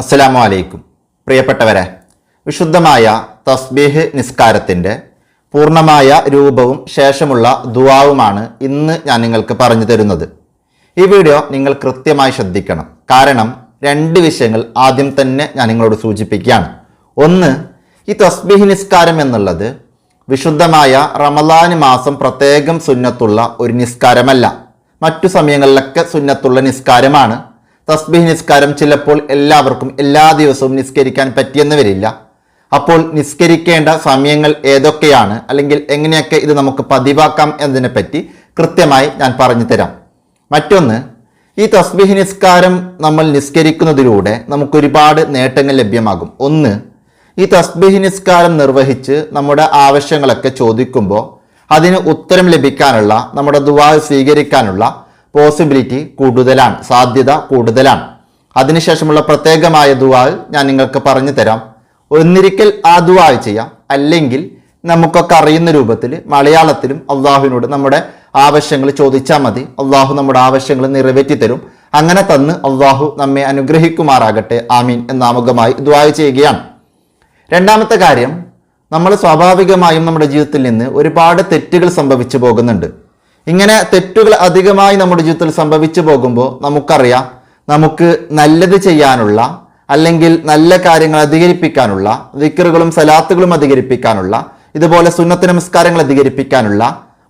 അസ്സലാമു അലൈക്കും പ്രിയപ്പെട്ടവരെ വിശുദ്ധമായ തസ്ബീഹ് നിസ്കാരത്തിന്റെ പൂർണമായ രൂപവും ശേഷമുള്ള ദുവാവുമാണ് ഇന്ന് ഞാൻ നിങ്ങൾക്ക് പറഞ്ഞു തരുന്നത്. ഈ വീഡിയോ നിങ്ങൾ കൃത്യമായി ശ്രദ്ധിക്കണം. കാരണം രണ്ട് വിഷയങ്ങൾ ആദ്യം തന്നെ ഞാൻ നിങ്ങളോട് സൂചിപ്പിക്കുകയാണ്. ഒന്ന് ഈ തസ്ബീഹ് നിസ്കാരം എന്നുള്ളത് വിശുദ്ധമായ റമദാൻ മാസം പ്രത്യേകം സുന്നത്തുള്ള ഒരു നിസ്കാരമല്ല. മറ്റു സമയങ്ങളിലൊക്കെ സുന്നത്തുള്ള നിസ്കാരമാണ്. തസ്ബീഹ് നിസ്കാരം ചിലപ്പോൾ എല്ലാവർക്കും എല്ലാ ദിവസവും നിസ്കരിക്കാൻ പറ്റിയെന്ന് വരില്ല. അപ്പോൾ നിസ്കരിക്കേണ്ട സമയങ്ങൾ ഏതൊക്കെയാണ്? അല്ലെങ്കിൽ എങ്ങനെയൊക്കെ ഇത് നമുക്ക് പതിവാക്കാം എന്നതിനെപ്പറ്റി കൃത്യമായി ഞാൻ പറഞ്ഞു തരാം. മറ്റൊന്ന് ഈ തസ്ബീഹ് നിസ്കാരം നമ്മൾ നിസ്കരിക്കുന്നതിലൂടെ നമുക്കൊരുപാട് നേട്ടങ്ങൾ ലഭ്യമാകും. ഒന്ന് ഈ തസ്ബീഹ് നിസ്കാരം നിർവഹിച്ച് നമ്മുടെ ആവശ്യങ്ങളൊക്കെ ചോദിക്കുമ്പോൾ അതിന് ഉത്തരം ലഭിക്കാനുള്ള നമ്മുടെ ദുവാ സ്വീകരിക്കാനുള്ള പോസിബിലിറ്റി കൂടുതലാണ് സാധ്യത കൂടുതലാണ്. അതിനുശേഷമുള്ള പ്രത്യേകമായ ദുവാ ഞാൻ നിങ്ങൾക്ക് പറഞ്ഞു തരാം. ഒന്നിരിക്കൽ ആ ദുവാ ചെയ്യാം. അല്ലെങ്കിൽ നമുക്കൊക്കെ അറിയുന്ന രൂപത്തിൽ മലയാളത്തിലും അള്ളാഹുവിനോട് നമ്മുടെ ആവശ്യങ്ങൾ ചോദിച്ചാൽ മതി. അള്ളാഹു നമ്മുടെ ആവശ്യങ്ങൾ നിറവേറ്റി തരും. അങ്ങനെ തന്ന് അള്ളാഹു നമ്മെ അനുഗ്രഹിക്കുമാറാകട്ടെ. ആമീൻ എന്നാമുഖമായി ദുവാ ചെയ്യുകയാണ്. രണ്ടാമത്തെ കാര്യം നമ്മൾ സ്വാഭാവികമായും നമ്മുടെ ജീവിതത്തിൽ നിന്ന് ഒരുപാട് തെറ്റുകൾ സംഭവിച്ചു പോകുന്നുണ്ട്. ഇങ്ങനെ തെറ്റുകൾ അധികമായി നമ്മുടെ ജീവിതത്തിൽ സംഭവിച്ചു പോകുമ്പോൾ നമുക്കറിയാം നമുക്ക് നല്ലത് ചെയ്യാനുള്ള അല്ലെങ്കിൽ നല്ല കാര്യങ്ങൾ അധികരിപ്പിക്കാനുള്ള വിക്കറുകളും സലാത്തുകളും അധികരിപ്പിക്കാനുള്ള ഇതുപോലെ സുന്നത്ത് നമസ്കാരങ്ങൾ അധികരിപ്പിക്കാനുള്ള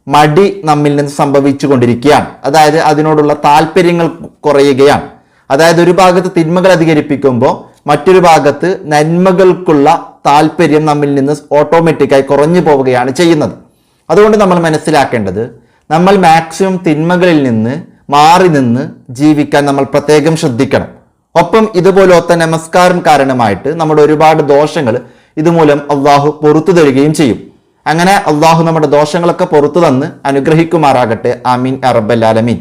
മടി നമ്മിൽ നിന്ന് സംഭവിച്ചു കൊണ്ടിരിക്കുകയാണ്. അതായത് അതിനോടുള്ള താല്പര്യങ്ങൾ കുറയുകയാണ്. അതായത് ഒരു ഭാഗത്ത് തിന്മകൾ അധികരിപ്പിക്കുമ്പോൾ മറ്റൊരു ഭാഗത്ത് നന്മകൾക്കുള്ള താല്പര്യം നമ്മിൽ നിന്ന് ഓട്ടോമാറ്റിക്കായി കുറഞ്ഞു പോവുകയാണ് ചെയ്യുന്നത്. അതുകൊണ്ട് നമ്മൾ മനസ്സിലാക്കേണ്ടത് നമ്മൾ മാക്സിമം തിന്മകളിൽ നിന്ന് മാറി നിന്ന് ജീവിക്കാൻ നമ്മൾ പ്രത്യേകം ശ്രദ്ധിക്കണം. ഒപ്പം ഇതുപോലത്തെ നമസ്കാരം കാരണമായിട്ട് നമ്മുടെ ഒരുപാട് ദോഷങ്ങൾ ഇതുമൂലം അള്ളാഹു പുറത്തു തരികയും ചെയ്യും. അങ്ങനെ അള്ളാഹു നമ്മുടെ ദോഷങ്ങളൊക്കെ പുറത്തു തന്ന് അനുഗ്രഹിക്കുമാറാകട്ടെ. ആമീൻ അറബല്ലാലമീൻ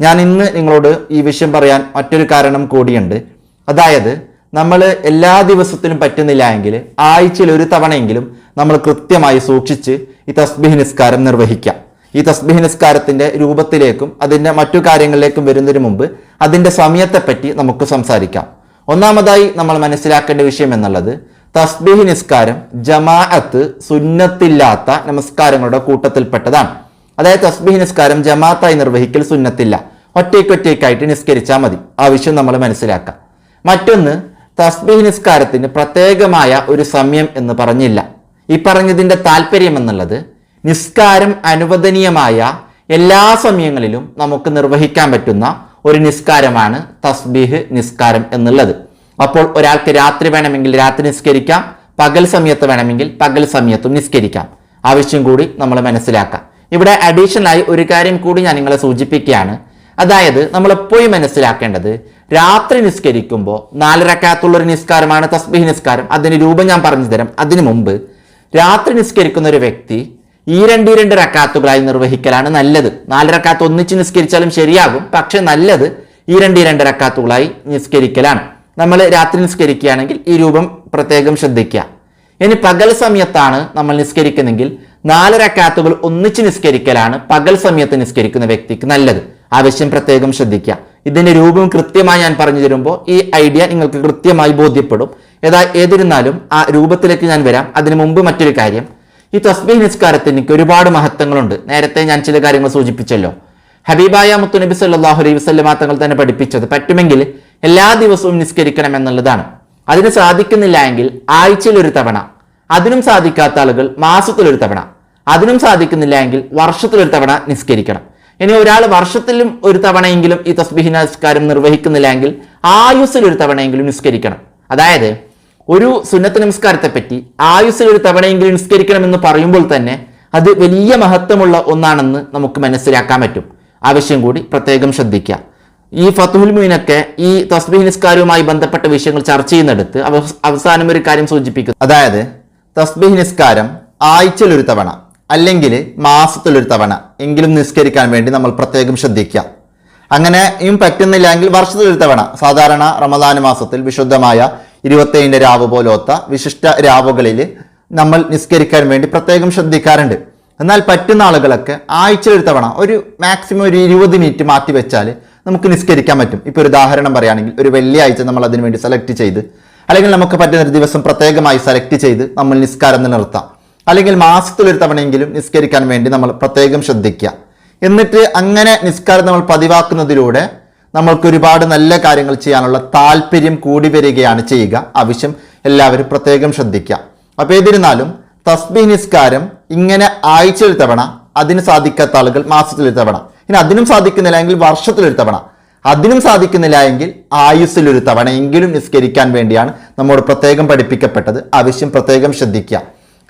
ഞാൻ ഇന്ന് നിങ്ങളോട് ഈ വിഷയം പറയാൻ മറ്റൊരു കാരണം കൂടിയുണ്ട്. അതായത് നമ്മൾ എല്ലാ ദിവസത്തിനും പറ്റുന്നില്ല എങ്കിൽ ആഴ്ചയിൽ ഒരു തവണയെങ്കിലും നമ്മൾ കൃത്യമായി സൂക്ഷിച്ച് ഈ തസ്ബിഹ് നിസ്കാരം നിർവഹിക്കാം. ഈ തസ്ബീഹ് നിസ്കാരത്തിന്റെ രൂപത്തിലേക്കും അതിന്റെ മറ്റു കാര്യങ്ങളിലേക്കും വരുന്നതിന് മുമ്പ് അതിന്റെ സമയത്തെപ്പറ്റി നമുക്ക് സംസാരിക്കാം. ഒന്നാമതായി നമ്മൾ മനസ്സിലാക്കേണ്ട വിഷയം എന്നുള്ളത് തസ്ബീഹ് നിസ്കാരം ജമാഅത്ത് സുന്നത്തില്ലാത്ത നമസ്കാരങ്ങളുടെ കൂട്ടത്തിൽപ്പെട്ടതാണ്. അതായത് തസ്ബീഹ് നിസ്കാരം ജമാഅത്തായി നിർവഹിക്കൽ സുന്നത്തില്ല. ഒറ്റയ്ക്കൊറ്റയ്ക്കായിട്ട് നിസ്കരിച്ചാൽ മതി. ആ വിഷയം നമ്മൾ മനസ്സിലാക്കാം. മറ്റൊന്ന് തസ്ബീഹ് നിസ്കാരത്തിന് പ്രത്യേകമായ ഒരു സമയം എന്ന് പറഞ്ഞില്ല. ഈ പറഞ്ഞതിന്റെ താല്പര്യം എന്നുള്ളത് നിസ്കാരം അനുവദനീയമായ എല്ലാ സമയങ്ങളിലും നമുക്ക് നിർവഹിക്കാൻ പറ്റുന്ന ഒരു നിസ്കാരമാണ് തസ്ബീഹ് നിസ്കാരം എന്നുള്ളത്. അപ്പോൾ ഒരാൾക്ക് രാത്രി വേണമെങ്കിൽ രാത്രി നിസ്കരിക്കാം പകൽ സമയത്ത് വേണമെങ്കിൽ പകൽ സമയത്തും നിസ്കരിക്കാം. ആവശ്യം കൂടി നമ്മൾ മനസ്സിലാക്കാം. ഇവിടെ അഡീഷണലായി ഒരു കാര്യം കൂടി ഞാൻ നിങ്ങളെ സൂചിപ്പിക്കുകയാണ്. അതായത് നമ്മൾ എപ്പോഴും മനസ്സിലാക്കേണ്ടത് രാത്രി നിസ്കരിക്കുമ്പോൾ നാലരക്കാത്തുള്ള ഒരു നിസ്കാരമാണ് തസ്ബീഹ് നിസ്കാരം. അതിന് രൂപം ഞാൻ പറഞ്ഞു തരാം അതിനു മുമ്പ് രാത്രി നിസ്കരിക്കുന്ന ഒരു വ്യക്തി ഈ രണ്ട് രണ്ട് റക്കാത്തുകളായി നിർവഹിക്കലാണ് നല്ലത്. നാല് റക്കാത്ത് ഒന്നിച്ച് നിസ്കരിച്ചാലും ശരിയാകും. പക്ഷെ നല്ലത് ഈ രണ്ട് രണ്ട് റക്കാത്തുകളായി നിസ്കരിക്കലാണ്. നമ്മൾ രാത്രി നിസ്കരിക്കുകയാണെങ്കിൽ ഈ രൂപം പ്രത്യേകം ശ്രദ്ധിക്കുക. ഇനി പകൽ സമയത്താണ് നമ്മൾ നിസ്കരിക്കുന്നെങ്കിൽ നാല് റക്കാത്തുകൾ ഒന്നിച്ച് നിസ്കരിക്കലാണ് പകൽ സമയത്ത് നിസ്കരിക്കുന്ന വ്യക്തിക്ക് നല്ലത്. ആവശ്യം പ്രത്യേകം ശ്രദ്ധിക്കുക. ഇതിന്റെ രൂപം കൃത്യമായി ഞാൻ പറഞ്ഞു തരുമ്പോൾ ഈ ഐഡിയ നിങ്ങൾക്ക് കൃത്യമായി ബോധ്യപ്പെടും. ഏതാ ഏതിരുന്നാലും ആ രൂപത്തിലേക്ക് ഞാൻ വരാം. അതിനു മുമ്പ് മറ്റൊരു കാര്യം. ഈ തസ്ബീഹ് നിസ്കാരത്തിന് എനിക്ക് ഒരുപാട് മഹത്വങ്ങളുണ്ട്. നേരത്തെ ഞാൻ ചില കാര്യങ്ങൾ സൂചിപ്പിച്ചല്ലോ. ഹബീബായ മുത്തുനബി സല്ലാഹു അലൈഹി വസ്ലമാ തങ്ങൾ തന്നെ പഠിപ്പിച്ചത് പറ്റുമെങ്കിൽ എല്ലാ ദിവസവും നിസ്കരിക്കണം എന്നുള്ളതാണ്. അതിന് സാധിക്കുന്നില്ല എങ്കിൽ ആഴ്ചയിൽ ഒരു തവണ അതിനും സാധിക്കാത്ത ആളുകൾ മാസത്തിൽ ഒരു തവണ അതിനും സാധിക്കുന്നില്ല എങ്കിൽ വർഷത്തിൽ ഒരു തവണ നിസ്കരിക്കണം. ഇനി ഒരാൾ വർഷത്തിലും ഒരു തവണയെങ്കിലും ഈ തസ്ബീഹ് നിർവഹിക്കുന്നില്ല എങ്കിൽ ആയുസ്സിൽ ഒരു തവണയെങ്കിലും നിസ്കരിക്കണം. അതായത് ഒരു സുന്നത്ത് നമസ്കാരത്തെ പറ്റി ആയുസ്സിൽ ഒരു തവണയെങ്കിലും നിസ്കരിക്കണമെന്ന് പറയുമ്പോൾ തന്നെ അത് വലിയ മഹത്വമുള്ള ഒന്നാണെന്ന് നമുക്ക് മനസ്സിലാക്കാൻ പറ്റും. ആവശ്യം കൂടി പ്രത്യേകം ശ്രദ്ധിക്കുക. ഈ ഫത്തുൽ മീനൊക്കെ ഈ തസ്ബീഹ് നിസ്കാരവുമായി ബന്ധപ്പെട്ട വിഷയങ്ങൾ ചർച്ച ചെയ്യുന്നിടത്ത് അവ- അവസാനം ഒരു കാര്യം സൂചിപ്പിക്കുന്നു. അതായത് തസ്ബീഹ് നിസ്കാരം ആഴ്ചയിലൊരു തവണ അല്ലെങ്കിൽ മാസത്തിലൊരു തവണ എങ്കിലും നിസ്കരിക്കാൻ വേണ്ടി നമ്മൾ പ്രത്യേകം ശ്രദ്ധിക്കുക. അങ്ങനെയും പറ്റുന്നില്ല എങ്കിൽ വർഷത്തിലൊരു തവണ സാധാരണ റമദാന മാസത്തിൽ വിശുദ്ധമായ ഇരുപത്തേഴിന്റെ രാവ് പോലത്തെ വിശിഷ്ട രാവുകളിൽ നമ്മൾ നിസ്കരിക്കാൻ വേണ്ടി പ്രത്യേകം ശ്രദ്ധിക്കാറുണ്ട്. എന്നാൽ പറ്റുന്ന ആളുകളൊക്കെ ആഴ്ചയിൽ ഒരു തവണ ഒരു മാക്സിമം ഒരു ഇരുപത് മിനിറ്റ് മാറ്റി വെച്ചാൽ നമുക്ക് നിസ്കരിക്കാൻ പറ്റും. ഇപ്പോൾ ഒരു ഉദാഹരണം പറയുകയാണെങ്കിൽ ഒരു വെള്ളിയാഴ്ച നമ്മൾ അതിനു വേണ്ടി സെലക്ട് ചെയ്ത് അല്ലെങ്കിൽ നമുക്ക് പറ്റുന്ന ഒരു ദിവസം പ്രത്യേകമായി സെലക്ട് ചെയ്ത് നമ്മൾ നിസ്കാരം നിലനിർത്താം. അല്ലെങ്കിൽ മാസത്തിലൊരു തവണയെങ്കിലും നിസ്കരിക്കാൻ വേണ്ടി നമ്മൾ പ്രത്യേകം ശ്രദ്ധിക്കുക. എന്നിട്ട് അങ്ങനെ നിസ്കാരം നമ്മൾ പതിവാക്കുന്നതിലൂടെ നമ്മൾക്ക് ഒരുപാട് നല്ല കാര്യങ്ങൾ ചെയ്യാനുള്ള താല്പര്യം കൂടി വരികയാണ് ചെയ്യുക. ആവശ്യം എല്ലാവരും പ്രത്യേകം ശ്രദ്ധിക്കുക. അപ്പോൾ ഏതിരുന്നാലും തസ്ബി നിസ്കാരം ഇങ്ങനെ ആഴ്ചയിൽ തവണ അതിന് സാധിക്കാത്ത ആളുകൾ മാസത്തിൽ ഒരു തവണ. ഇനി അതിനും സാധിക്കുന്നില്ല എങ്കിൽ വർഷത്തിൽ ഒരു തവണ. അതിനും സാധിക്കുന്നില്ല എങ്കിൽ ആയുസ്സിൽ ഒരു തവണ എങ്കിലും നിസ്കരിക്കാൻ വേണ്ടിയാണ് നമ്മോട് പ്രത്യേകം പഠിപ്പിക്കപ്പെട്ടത്. ആവശ്യം പ്രത്യേകം ശ്രദ്ധിക്കുക.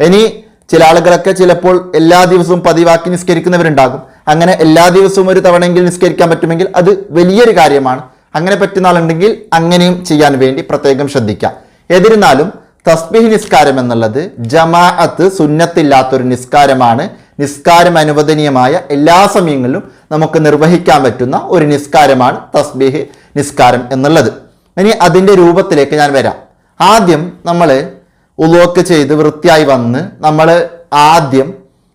ഇനി ചില ആളുകളൊക്കെ ചിലപ്പോൾ എല്ലാ ദിവസവും പതിവാക്കി നിസ്കരിക്കുന്നവരുണ്ടാകും. അങ്ങനെ എല്ലാ ദിവസവും ഒരു തവണയെങ്കിലും നിസ്കരിക്കാൻ പറ്റുമെങ്കിൽ അത് വലിയൊരു കാര്യമാണ്. അങ്ങനെ പറ്റുന്ന ആളുണ്ടെങ്കിൽ അങ്ങനെയും ചെയ്യാൻ വേണ്ടി പ്രത്യേകം ശ്രദ്ധിക്കാം. എന്നിരുന്നാലും തസ്ബിഹ് നിസ്കാരം എന്നുള്ളത് ജമാഅത്ത് സുന്നത്തില്ലാത്തൊരു നിസ്കാരമാണ്. നിസ്കാരം അനുവദനീയമായ എല്ലാ സമയങ്ങളിലും നമുക്ക് നിർവഹിക്കാൻ പറ്റുന്ന ഒരു നിസ്കാരമാണ് തസ്ബിഹ് നിസ്കാരം എന്നുള്ളത്. ഇനി അതിന്റെ രൂപത്തിലേക്ക് ഞാൻ വരാം. ആദ്യം നമ്മൾ ഉലോക്ക് ചെയ്ത് വൃത്തിയായി വന്ന് നമ്മൾ ആദ്യം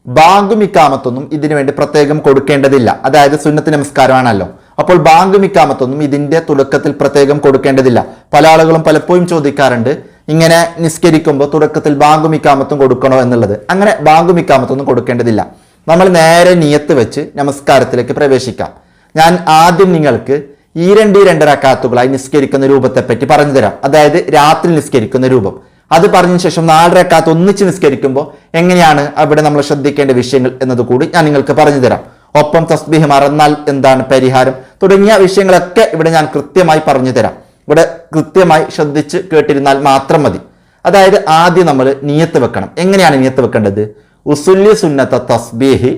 ബാങ്കുമിക്കാമത്തൊന്നും ഇതിനു വേണ്ടി പ്രത്യേകം കൊടുക്കേണ്ടതില്ല. അതായത് സുന്നത്ത് നമസ്കാരമാണല്ലോ. അപ്പോൾ ബാങ്കുമിക്കാമത്തൊന്നും ഇതിന്റെ തുടക്കത്തിൽ പ്രത്യേകം കൊടുക്കേണ്ടതില്ല. പല ആളുകളും പലപ്പോഴും ചോദിക്കാറുണ്ട് ഇങ്ങനെ നിസ്കരിക്കുമ്പോൾ തുടക്കത്തിൽ ബാങ്കുമിക്കാമത്തും കൊടുക്കണോ എന്നുള്ളത്. അങ്ങനെ ബാങ്കുമിക്കാമത്തൊന്നും കൊടുക്കേണ്ടതില്ല. നമ്മൾ നേരെ നിയത്ത് വെച്ച് നമസ്കാരത്തിലേക്ക് പ്രവേശിക്കാം. ഞാൻ ആദ്യം നിങ്ങൾക്ക് ഈ രണ്ട് രണ്ടര കാത്തുകളായി നിസ്കരിക്കുന്ന രൂപത്തെപ്പറ്റി പറഞ്ഞു തരാം. അതായത് രാത്രി നിസ്കരിക്കുന്ന രൂപം. അത് പറഞ്ഞ ശേഷം നാലരക്കാത്ത് ഒന്നിച്ച് നിസ്കരിക്കുമ്പോൾ എങ്ങനെയാണ് അവിടെ നമ്മൾ ശ്രദ്ധിക്കേണ്ട വിഷയങ്ങൾ എന്നതുകൂടി ഞാൻ നിങ്ങൾക്ക് പറഞ്ഞു തരാം. ഒപ്പം തസ്ബീഹ് മറന്നാൽ എന്താണ് പരിഹാരം? തുടങ്ങിയ വിഷയങ്ങളൊക്കെ ഇവിടെ ഞാൻ കൃത്യമായി പറഞ്ഞു തരാം. ഇവിടെ കൃത്യമായി ശ്രദ്ധിച്ച് കേട്ടിരുന്നാൽ മാത്രം മതി. അതായത് ആദ്യം നമ്മൾ നിയത്ത് വെക്കണം. എങ്ങനെയാണ് നിയത്ത് വെക്കേണ്ടത്? ഉസുല്യ സുന്നത്ത തസ്ബീഹി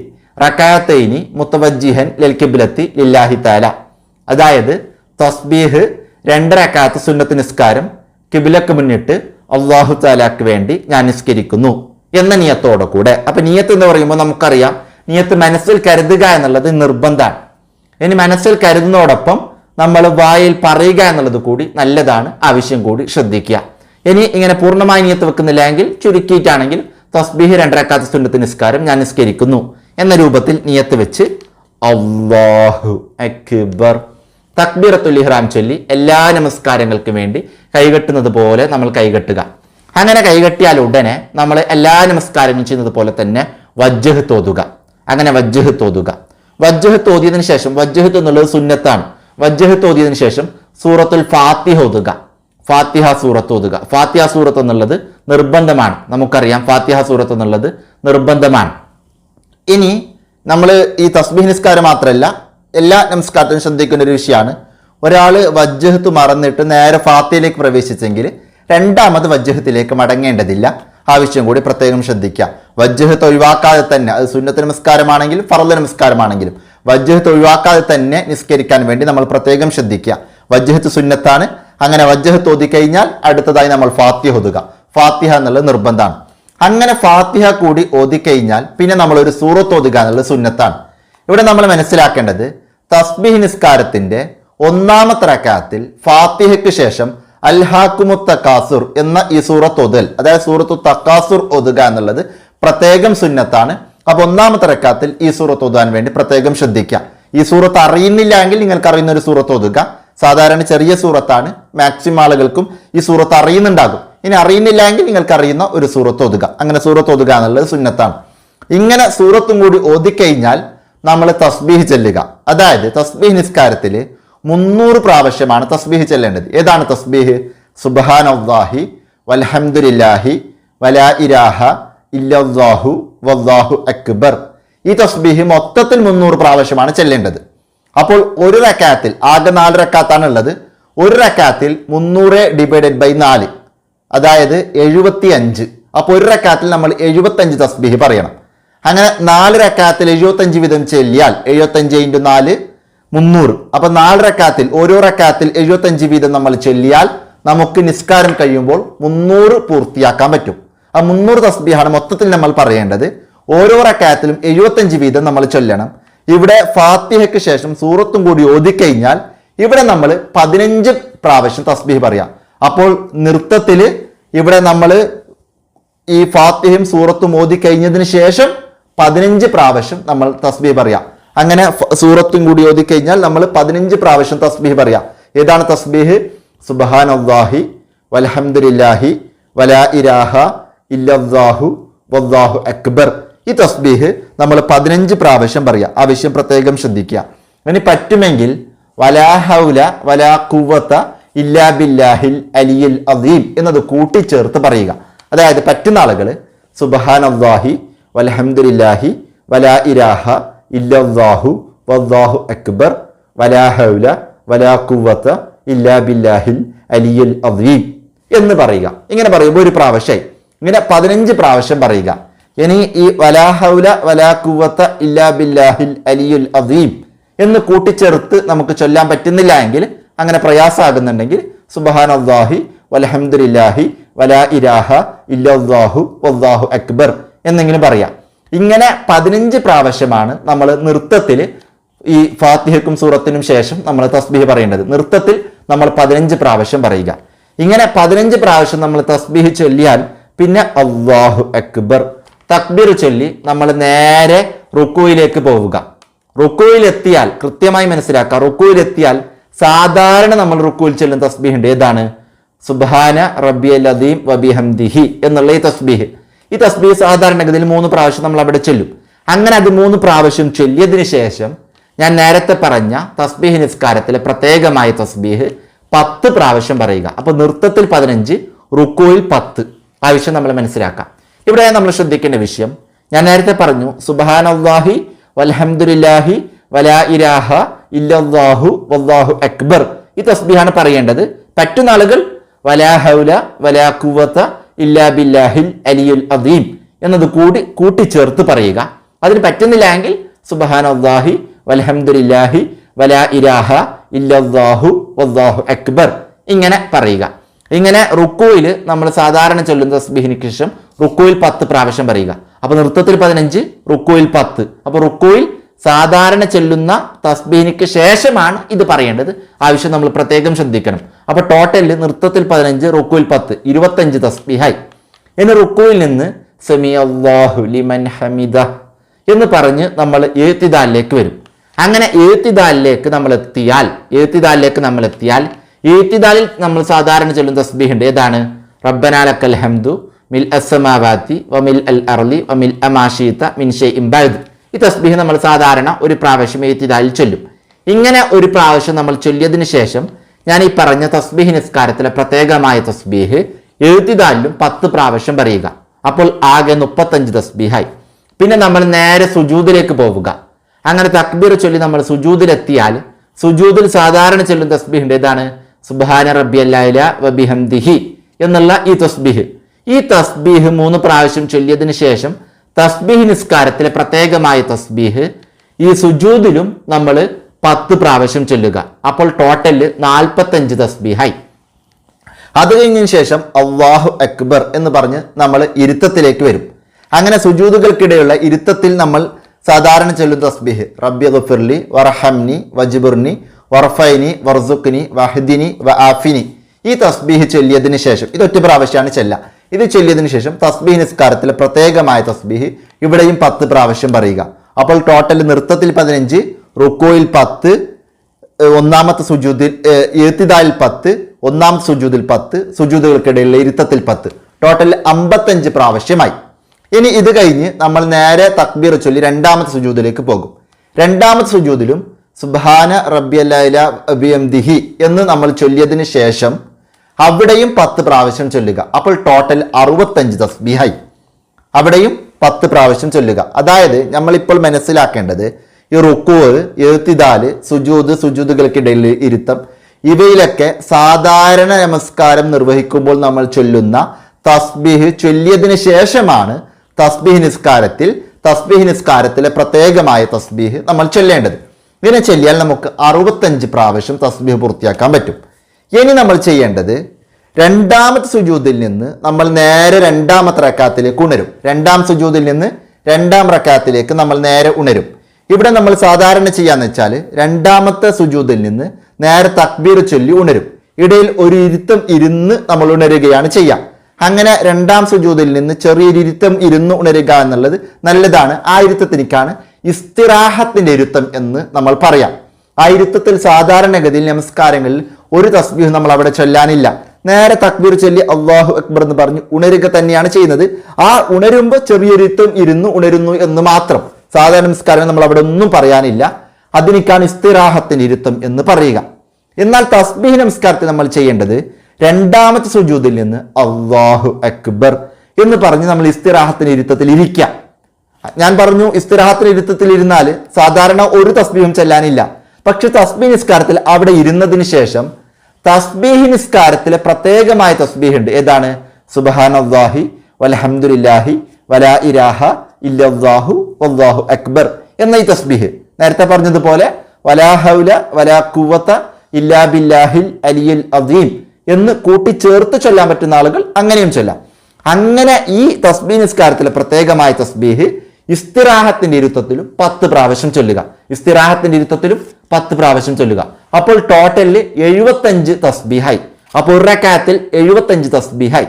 റക്കാത്തൈനി മുത്തവജിഹൻ ലൽക്കിബിലത്തി ലില്ലാഹി താല അതായത് തസ്ബീഹ് രണ്ട് സുന്നത്ത് നിസ്കാരം കിബിലക്ക് മുന്നിട്ട് അള്ളാഹു താലാക്ക് വേണ്ടി ഞാൻ നിസ്കരിക്കുന്നു എന്ന നിയത്തോടെ കൂടെ. അപ്പൊ നിയത്ത് എന്ന് പറയുമ്പോൾ നമുക്കറിയാം നിയത്ത് മനസ്സിൽ കരുതുക എന്നുള്ളത് നിർബന്ധമാണ്. ഇനി മനസ്സിൽ കരുതുന്നതോടൊപ്പം നമ്മൾ വായിൽ പറയുക എന്നുള്ളത് കൂടി നല്ലതാണ് ആവശ്യം കൂടി ശ്രദ്ധിക്കുക. ഇനി ഇങ്ങനെ പൂർണമായി നിയത്ത് വെക്കുന്നില്ല എങ്കിൽ ചുരുക്കിയിട്ടാണെങ്കിൽ തസ്ബീഹ് രണ്ടരക്കാത്ത സുന്നത്ത് നിസ്കാരം ഞാൻ നിസ്കരിക്കുന്നു എന്ന രൂപത്തിൽ നിയത്ത് വെച്ച് അള്ളാഹു അക്ബർ. തക്ബീറത്തുൽ ഇഹ്റാം ചൊല്ലി എല്ലാ നമസ്കാരങ്ങൾക്കും വേണ്ടി കൈകെട്ടുന്നത് പോലെ നമ്മൾ കൈകെട്ടുക. അങ്ങനെ കൈകെട്ടിയാൽ ഉടനെ നമ്മൾ എല്ലാ നമസ്കാരങ്ങളും ചെയ്യുന്നത് പോലെ തന്നെ വജ്ജഹ് തോതുക. അങ്ങനെ വജ്ജഹ് തോതുക. വജ്ജഹ് തോതിയതിനു ശേഷം വജ്ജഹ് എന്നുള്ളത് സുന്നത്താണ്. വജ്ജഹ് തോതിയതിനു ശേഷം സൂറത്തുൽ ഫാത്തിഹ ഓതുക. ഫാത്തിഹ സൂറത്ത് ഓതുക. ഫാത്തിഹ സൂറത്ത് എന്നുള്ളത് നിർബന്ധമാണ്. നമുക്കറിയാം ഫാത്തിഹ സൂറത്ത് എന്നുള്ളത് നിർബന്ധമാണ്. ഇനി നമ്മൾ ഈ തസ്ബീഹ് നിസ്കാരം മാത്രമല്ല എല്ലാ നമസ്കാരത്തിനും ശ്രദ്ധിക്കുന്ന ഒരു വിഷയമാണ്. ഒരാൾ വജ്ജഹത്ത് മറന്നിട്ട് നേരെ ഫാത്തിയിലേക്ക് പ്രവേശിച്ചെങ്കിൽ രണ്ടാമത് വജ്ജഹത്തിലേക്ക് മടങ്ങേണ്ടതില്ല. ആവശ്യം കൂടി പ്രത്യേകം ശ്രദ്ധിക്കുക. വജ്ജഹത്ത് ഒഴിവാക്കാതെ തന്നെ അത് സുന്നത്ത് നമസ്കാരമാണെങ്കിലും ഫറദ് നമസ്കാരമാണെങ്കിലും വജ്ജഹത്ത് ഒഴിവാക്കാതെ തന്നെ നിസ്കരിക്കാൻ വേണ്ടി നമ്മൾ പ്രത്യേകം ശ്രദ്ധിക്കുക. വജ്ജഹത്ത് സുന്നത്താണ്. അങ്ങനെ വജ്ജഹത്ത് ഓതിക്കഴിഞ്ഞാൽ അടുത്തതായി നമ്മൾ ഫാത്തിഹ ഓതുക. ഫാത്തിഹ എന്നുള്ളത് നിർബന്ധമാണ്. അങ്ങനെ ഫാത്തിഹ കൂടി ഓതിക്കഴിഞ്ഞാൽ പിന്നെ നമ്മൾ ഒരു സൂറത്ത് ഓതുക എന്നുള്ളത് സുന്നത്താണ്. ഇവിടെ നമ്മൾ മനസ്സിലാക്കേണ്ടത് തസ്ബിഹ് നിസ്കാരത്തിന്റെ ഒന്നാമത്തെ റക്കാത്തിൽ ഫാത്തിഹയ്ക്ക് ശേഷം അൽഹാക്കുമു തക്കാസുർ എന്ന ഈ സൂറത്ത് ഒതൽ അതായത് സൂറത്തു തക്കാസുർ ഒതുക എന്നുള്ളത് പ്രത്യേകം സുന്നത്താണ്. അപ്പൊ ഒന്നാമത്തെ റക്കാത്തിൽ ഈ സൂറത്ത് ഒതുവാൻ വേണ്ടി പ്രത്യേകം ശ്രദ്ധിക്കുക. ഈ സൂറത്ത് അറിയുന്നില്ല എങ്കിൽ നിങ്ങൾക്ക് അറിയുന്ന ഒരു സൂറത്ത് ഒതുക. സാധാരണ ചെറിയ സൂറത്താണ് മാക്സിമം ആളുകൾക്കും ഈ സൂറത്ത് അറിയുന്നുണ്ടാകും. ഇനി അറിയുന്നില്ല എങ്കിൽ നിങ്ങൾക്ക് അറിയുന്ന ഒരു സൂറത്ത് ഒതുക. അങ്ങനെ സൂറത്ത് ഒതുക എന്നുള്ളത് സുന്നത്താണ്. ഇങ്ങനെ സൂറത്തും കൂടി ഓതിക്കഴിഞ്ഞാൽ നമ്മൾ തസ്ബീഹ് ചെല്ലുക. അതായത് തസ്ബീഹ് നിസ്കാരത്തിൽ മുന്നൂറ് പ്രാവശ്യമാണ് തസ്ബീഹ് ചെല്ലേണ്ടത്. ഏതാണ് തസ്ബീഹ്? സുബഹാൻ അള്ളാഹി വൽഹംദുലില്ലാഹി വലാ ഇരാഹ ഇല്ലാഹു വല്ലാഹു അക്ബർ. ഈ തസ്ബീഹ് മൊത്തത്തിൽ മുന്നൂറ് പ്രാവശ്യമാണ് ചെല്ലേണ്ടത്. അപ്പോൾ ഒരു റക്കാത്തിൽ ആകെ നാല് റക്കാത്താണ് ഉള്ളത്. ഒരു റക്കാത്തിൽ മുന്നൂറ് ഡിവൈഡഡ് ബൈ നാല്. അതായത് എഴുപത്തി അഞ്ച് അപ്പോൾ ഒരു റക്കാത്തിൽ നമ്മൾ എഴുപത്തഞ്ച് തസ്ബീഹ് പറയണം. അങ്ങനെ നാല് റക്കാത്തിൽ എഴുപത്തഞ്ച് വീതം ചെല്ലിയാൽ എഴുപത്തഞ്ച് ഇന്റു നാല് മുന്നൂറ്. അപ്പം നാല് റക്കാത്തിൽ ഓരോ റക്കാത്തിൽ എഴുപത്തഞ്ച് വീതം നമ്മൾ ചെല്ലിയാൽ നമുക്ക് നിസ്കാരം കഴിയുമ്പോൾ മുന്നൂറ് പൂർത്തിയാക്കാൻ പറ്റും. ആ മുന്നൂറ് തസ്ബിയാണ് മൊത്തത്തിൽ നമ്മൾ പറയേണ്ടത്. ഓരോ റക്കാത്തിലും എഴുപത്തഞ്ച് വീതം നമ്മൾ ചൊല്ലണം. ഇവിടെ ഫാത്തിഹയ്ക്ക് ശേഷം സൂറത്തും കൂടി ഓതിക്കഴിഞ്ഞാൽ ഇവിടെ നമ്മൾ പതിനഞ്ച് പ്രാവശ്യം തസ്ബീഹ് പറയാം. അപ്പോൾ നൃത്തത്തിൽ ഇവിടെ നമ്മൾ ഈ ഫാത്തിഹയും സൂറത്തും ഓതി കഴിഞ്ഞതിന് ശേഷം പതിനഞ്ച് പ്രാവശ്യം നമ്മൾ തസ്ബീഹ് പറയാം. അങ്ങനെ സൂറത്തും കൂടി ഓതി കഴിഞ്ഞാൽ നമ്മൾ പതിനഞ്ച് പ്രാവശ്യം തസ്ബീഹ് പറയാം. ഏതാണ് തസ്ബീഹ്? സുബഹാൻ അള്ളാഹി വലഹമുല്ലാഹി വലാ ഇരാഹ ഇല്ലാഹു വല്ലാഹു അക്ബർ. ഈ തസ്ബീഹ് നമ്മൾ പതിനഞ്ച് പ്രാവശ്യം പറയാം. ആ വിഷയം പ്രത്യേകം ശ്രദ്ധിക്കുക. ഇനി പറ്റുമെങ്കിൽ വലാ ഹൗല വലാ കുവത്ത ഇല്ലാ ബില്ലാഹിൽ അലിയിൽ അദീം എന്നത് കൂട്ടിച്ചേർത്ത് പറയുക. അതായത് പറ്റുന്ന ആളുകൾ സുബഹാൻ അള്ളാഹി വലഹമുല്ലാഹി വലാ ഇരാഹ ഇല്ലാഹു വല്ലാഹു അക്ബർ വലാ ഹൗല വലാ കുവത്ത ഇല്ലാ ബില്ലാഹിൽ അലിയുൽ അദീം എന്ന് പറയുക. ഇങ്ങനെ പറയുമ്പോൾ ഒരു പ്രാവശ്യമായി ഇങ്ങനെ പതിനഞ്ച് പ്രാവശ്യം പറയുക. ഇനി ഈ വലാ ഹൗല വലാ കുവത്ത ഇല്ലാ ബില്ലാഹിൽ അലിയുൽ അദീം എന്ന് കൂട്ടിച്ചേർത്ത് നമുക്ക് ചൊല്ലാൻ പറ്റുന്നില്ല എങ്കിൽ അങ്ങനെ പ്രയാസമാകുന്നുണ്ടെങ്കിൽ സുബഹാൻ അള്ളാഹി വലഹമുല്ലാഹി വലാ ഇരാഹ ഇല്ലാഹു വല്ലാഹു അക്ബർ എന്നെങ്കിലും പറയാം. ഇങ്ങനെ പതിനഞ്ച് പ്രാവശ്യമാണ് നമ്മൾ നൃത്തത്തിൽ ഈ ഫാത്തിഹക്കും സൂറത്തിനും ശേഷം നമ്മൾ തസ്ബീഹ് പറയേണ്ടത്. നൃത്തത്തിൽ നമ്മൾ പതിനഞ്ച് പ്രാവശ്യം പറയുക. ഇങ്ങനെ പതിനഞ്ച് പ്രാവശ്യം നമ്മൾ തസ്ബീഹ് ചൊല്ലിയാൽ പിന്നെ അള്ളാഹു അക്ബർ. തക്ബീർ ചൊല്ലി നമ്മൾ നേരെ റുക്കുയിലേക്ക് പോവുക. റുക്കുയിലെത്തിയാൽ കൃത്യമായി മനസ്സിലാക്കുക റുക്കുയിലെത്തിയാൽ സാധാരണ നമ്മൾ റുക്കുയിൽ ചെല്ലുന്ന തസ്ബീഹ് ഉണ്ട്. ഏതാണ്? സുബാന റബ്ബിയൽ അദീം വബിഹംദിഹി എന്നുള്ള ഈ തസ്ബീഹ്. ഈ തസ്ബീ സാധാരണഗതിയിൽ മൂന്ന് പ്രാവശ്യം നമ്മൾ അവിടെ ചെല്ലും. അങ്ങനെ അത് മൂന്ന് പ്രാവശ്യം ചൊല്ലിയതിന് ശേഷം ഞാൻ നേരത്തെ പറഞ്ഞ തസ്ബീഹ് നിസ്കാരത്തിലെ പ്രത്യേകമായ തസ്ബീഹ് പത്ത് പ്രാവശ്യം പറയുക. അപ്പോൾ നൃത്തത്തിൽ പതിനഞ്ച് റുക്കോയിൽ പത്ത്. ആ വിഷയം നമ്മൾ മനസ്സിലാക്കാം. ഇവിടെ നമ്മൾ ശ്രദ്ധിക്കേണ്ട വിഷയം ഞാൻ നേരത്തെ പറഞ്ഞു സുബാൻ അള്ളാഹി വൽഹംദുലില്ലാഹി വലാ ഇരാഹ ഇല്ലാഹു വല്ലാഹു അക്ബർ. ഈ തസ്ബീഹാണ് പറയേണ്ടത്. പറ്റുന്ന ആളുകൾ വലാ ഹൗല വലാ കുവത്ത ഇല്ലാ ബില്ലാഹിൽ അലിയുൽ അദീം എന്നത് കൂടി കൂട്ടിച്ചേർത്ത് പറയുക. അതിന് പറ്റുന്നില്ല എങ്കിൽ സുബഹാൻ അള്ളാഹി വൽഹംദുലില്ലാഹി വലാ ഇരാഹ ഇല്ലാഹു വല്ലാഹു അക്ബർ ഇങ്ങനെ പറയുക. ഇങ്ങനെ റുക്കുവിൽ നമ്മൾ സാധാരണ ചൊല്ലുന്ന തസ്ബീഹിന് ശേഷം റുക്കുവിൽ പത്ത് പ്രാവശ്യം പറയുക. അപ്പൊ നൃത്തത്തിൽ പതിനഞ്ച് റുക്കുവിൽ പത്ത്. അപ്പൊ റുക്കുയിൽ സാധാരണ ചെല്ലുന്ന തസ്ബീനിക്ക് ശേഷമാണ് ഇത് പറയേണ്ടത്. ആവശ്യം നമ്മൾ പ്രത്യേകം ശ്രദ്ധിക്കണം. അപ്പൊ ടോട്ടലിൽ നൃത്തത്തിൽ പതിനഞ്ച് റുക്കുവിൽ പത്ത് ഇരുപത്തഞ്ച് തസ്ബീഹായി. ഇനി റുക്കുവിൽ നിന്ന് ലിമൻ ഹമിദ എന്ന് പറഞ്ഞ് നമ്മൾ ഏത്തിദാലിലേക്ക് വരും. അങ്ങനെ ഏത്തിദാലിലേക്ക് നമ്മൾ എത്തിയാൽ ഏത്തിദാലിലേക്ക് നമ്മൾ എത്തിയാൽ ഏത്തിദാലിൽ നമ്മൾ സാധാരണ ചൊല്ലുന്ന തസ്ബീഹ് ഉണ്ട്. ഏതാണ്? റബ്ബനാലക്കൽ ഹംദു മിൽ അസമാവാത്തി വമിൽ അൽ അർലി വമിൽ അമാഷീത്ത മിൻ ഇംബാദ് ഈ തസ്ബീഹ് നമ്മൾ സാധാരണ ഒരു പ്രാവശ്യം ഏത്തിദാലിൽ ചൊല്ലും. ഇങ്ങനെ ഒരു പ്രാവശ്യം നമ്മൾ ചൊല്ലിയതിന് ശേഷം ഞാൻ ഈ പറഞ്ഞ തസ്ബീഹ് നിസ്കാരത്തിലെ പ്രത്യേകമായ തസ്ബീഹ് എഴുത്തിദാലിലും പത്ത് പ്രാവശ്യം പറയുക. അപ്പോൾ ആകെ മുപ്പത്തഞ്ച് തസ്ബീഹായി. പിന്നെ നമ്മൾ നേരെ സുജൂദിലേക്ക് പോവുക. അങ്ങനെ തക്ബീർ ചൊല്ലി നമ്മൾ സുജൂദിലെത്തിയാൽ സുജൂദിൽ സാധാരണ ചൊല്ലും തസ്ബീഹ് ഉണ്ട് ഏതാണ്? സുബാന റബ്ബി അല്ലായില വബിഹംദിഹി എന്നുള്ള ഈ തസ്ബീഹ്. ഈ തസ്ബീഹ് മൂന്ന് പ്രാവശ്യം ചൊല്ലിയതിന് ശേഷം തസ്ബീഹ് നിസ്കാരത്തിലെ പ്രത്യേകമായ തസ്ബീഹ് ഈ സുജൂദിലും നമ്മൾ പത്ത് പ്രാവശ്യം ചൊല്ലുക. അപ്പോൾ ടോട്ടൽ നാൽപ്പത്തഞ്ച് തസ്ബീഹായി. അത് കഴിഞ്ഞതിന് ശേഷം അള്ളാഹു അക്ബർ എന്ന് പറഞ്ഞ് നമ്മൾ ഇരുത്തത്തിലേക്ക് വരും. അങ്ങനെ സുജൂതുകൾക്കിടെയുള്ള ഇരുത്തത്തിൽ നമ്മൾ സാധാരണ ചൊല്ലും തസ്ബീഹ്. റബ്ബി ഗഫിർലി വറഹംനി വജിബുർനി വർഫൈനി വർസുഖ്നി വഹദിനി വ ആഫിനി. ഈ തസ്ബീഹ് ചൊല്ലിയതിന് ശേഷം ഇതൊറ്റ പ്രാവശ്യമാണ് ചെല്ല ഇത് ചൊല്ലിയതിനു ശേഷം തസ്ബീഹ് നിസ്കാരത്തിലെ പ്രത്യേകമായ തസ്ബീഹ് ഇവിടെയും പത്ത് പ്രാവശ്യം പറയുക. അപ്പോൾ ടോട്ടൽ നൃത്തത്തിൽ പതിനഞ്ച് റുക്കോയിൽ പത്ത് ഒന്നാമത്തെ സുജൂദിൽ എഴുത്തിദാലിൽ പത്ത് ഒന്നാം സുജൂദിൽ പത്ത് സുജൂദുകൾക്കിടയിലുള്ള ഇരുത്തത്തിൽ പത്ത്. ടോട്ടൽ അമ്പത്തഞ്ച് പ്രാവശ്യമായി. ഇനി ഇത് കഴിഞ്ഞ് നമ്മൾ നേരെ തക്ബീർ ചൊല്ലി രണ്ടാമത്തെ സുജൂദിലേക്ക് പോകും. രണ്ടാമത്തെ സുജൂദിലും സുബാന റബ്ബി ദിഹി എന്ന് നമ്മൾ ചൊല്ലിയതിന് ശേഷം അവിടെയും പത്ത് പ്രാവശ്യം ചൊല്ലുക. അപ്പോൾ ടോട്ടൽ അറുപത്തഞ്ച് തസ്ബിഹായി. അവിടെയും പത്ത് പ്രാവശ്യം ചൊല്ലുക. അതായത് നമ്മളിപ്പോൾ മനസ്സിലാക്കേണ്ടത് ഈ റുക്കു എഴുത്തിദാൽ സുജൂത് സുജൂതുകൾക്കിടയിൽ ഇരുത്തം ഇവയിലൊക്കെ സാധാരണ നമസ്കാരം നിർവഹിക്കുമ്പോൾ നമ്മൾ ചൊല്ലുന്ന തസ്ബീഹ് ചൊല്ലിയതിന് ശേഷമാണ് തസ്ബീഹ് നിസ്കാരത്തിൽ തസ്ബീഹ് നിസ്കാരത്തിലെ പ്രത്യേകമായ തസ്ബീഹ് നമ്മൾ ചൊല്ലേണ്ടത്. ഇങ്ങനെ ചൊല്ലിയാൽ നമുക്ക് അറുപത്തഞ്ച് പ്രാവശ്യം തസ്ബീഹ് പൂർത്തിയാക്കാൻ പറ്റും. ഇനി നമ്മൾ ചെയ്യേണ്ടത് രണ്ടാമത്തെ സുജൂതിൽ നിന്ന് നമ്മൾ നേരെ രണ്ടാമത്തെ റക്കാത്തിലേക്ക് ഉണരും. രണ്ടാം സുജൂതിൽ നിന്ന് രണ്ടാം റക്കാത്തിലേക്ക് നമ്മൾ നേരെ ഉണരും. ഇവിടെ നമ്മൾ സാധാരണ ചെയ്യാന്ന് വെച്ചാൽ രണ്ടാമത്തെ സുജൂതിൽ നിന്ന് നേരെ തക്ബീർ ചൊല്ലി ഉണരും. ഇടയിൽ ഒരു ഇരുത്തം ഇരുന്ന് നമ്മൾ ഉണരുകയാണ് ചെയ്യാം. അങ്ങനെ രണ്ടാം സുജൂതിൽ നിന്ന് ചെറിയൊരു ഇരുത്തം ഇരുന്ന് ഉണരുക എന്നുള്ളത് നല്ലതാണ്. ആ ഇരുത്തത്തിനിക്കാണ് ഇസ്തിറാഹത്തിന്റെ ഇരുത്തം എന്ന് നമ്മൾ പറയാം. ആ ഇരുത്തത്തിൽ സാധാരണഗതിയിൽ നമസ്കാരങ്ങളിൽ ഒരു തസ്ബീഹ് നമ്മൾ അവിടെ ചൊല്ലാനില്ല. നേരെ തക്ബീർ ചൊല്ലി അള്ളാഹു അക്ബർ എന്ന് പറഞ്ഞ് ഉണരുക തന്നെയാണ് ചെയ്യുന്നത്. ആ ഉണരുമ്പോൾ ചെറിയൊരുത്തം ഇരുന്ന് ഉണരുന്നു എന്ന് മാത്രം. സാധാരണ നമസ്കാരം നമ്മൾ അവിടെ ഒന്നും പറയാനില്ല. അതിനേക്കാണ് ഇസ്തിരാഹത്തിന് ഇരുത്തം എന്ന് പറയുക. എന്നാൽ തസ്ബീഹ് നമസ്കാരത്തിൽ നമ്മൾ ചെയ്യേണ്ടത് രണ്ടാമത്തെ സുജൂതിൽ നിന്ന് അള്ളാഹു അക്ബർ എന്ന് പറഞ്ഞ് നമ്മൾ ഇസ്തിറാഹത്തിന് ഇരുത്തത്തിൽ ഇരിക്കാം ഞാൻ പറഞ്ഞു ഇസ്തിറാഹത്തിന് ഇരുത്തത്തിൽ ഇരുന്നാൽ സാധാരണ ഒരു തസ്ബീഹും ചെല്ലാനില്ല. പക്ഷെ തസ്ബീ നിസ്കാരത്തിൽ അവിടെ ഇരുന്നതിന് ശേഷം തസ്ബീഹി നിസ്കാരത്തിൽ പ്രത്യേകമായ തസ്ബീഹ് ഉണ്ട്. ഏതാണ്? സുബഹാനല്ലാഹി വലഹമുല്ലാഹി വലാ ഇരാഹ ഇല്ലാഹു വല്ലാഹു അക്ബർ എന്ന ഈ തസ്ബീഹ്. നേരത്തെ പറഞ്ഞതുപോലെ വലാ ഹൗല വലാ കുവത്ത ഇല്ലാ ബില്ലാഹിൽ അലിയുൽ അദീം എന്ന് കൂട്ടിച്ചേർത്ത് ചൊല്ലാൻ പറ്റുന്ന ആളുകൾ അങ്ങനെയും ചൊല്ലാം. അങ്ങനെ ഈ തസ്ബീ നിസ്കാരത്തിലെ പ്രത്യേകമായ തസ്ബീഹ് ഇസ്തിറാഹത്തിന്റെ ഇരുത്തത്തിലും പത്ത് പ്രാവശ്യം ചൊല്ലുക. ഇസ്തിറാഹത്തിന്റെ ഇരുത്തത്തിലും പത്ത് പ്രാവശ്യം ചൊല്ലുക. അപ്പോൾ ടോട്ടലിൽ എഴുപത്തഞ്ച് തസ്ബിഹായി. അപ്പോൾ ഒരു റക്കാത്തിൽ എഴുപത്തഞ്ച് തസ്ബിഹായി.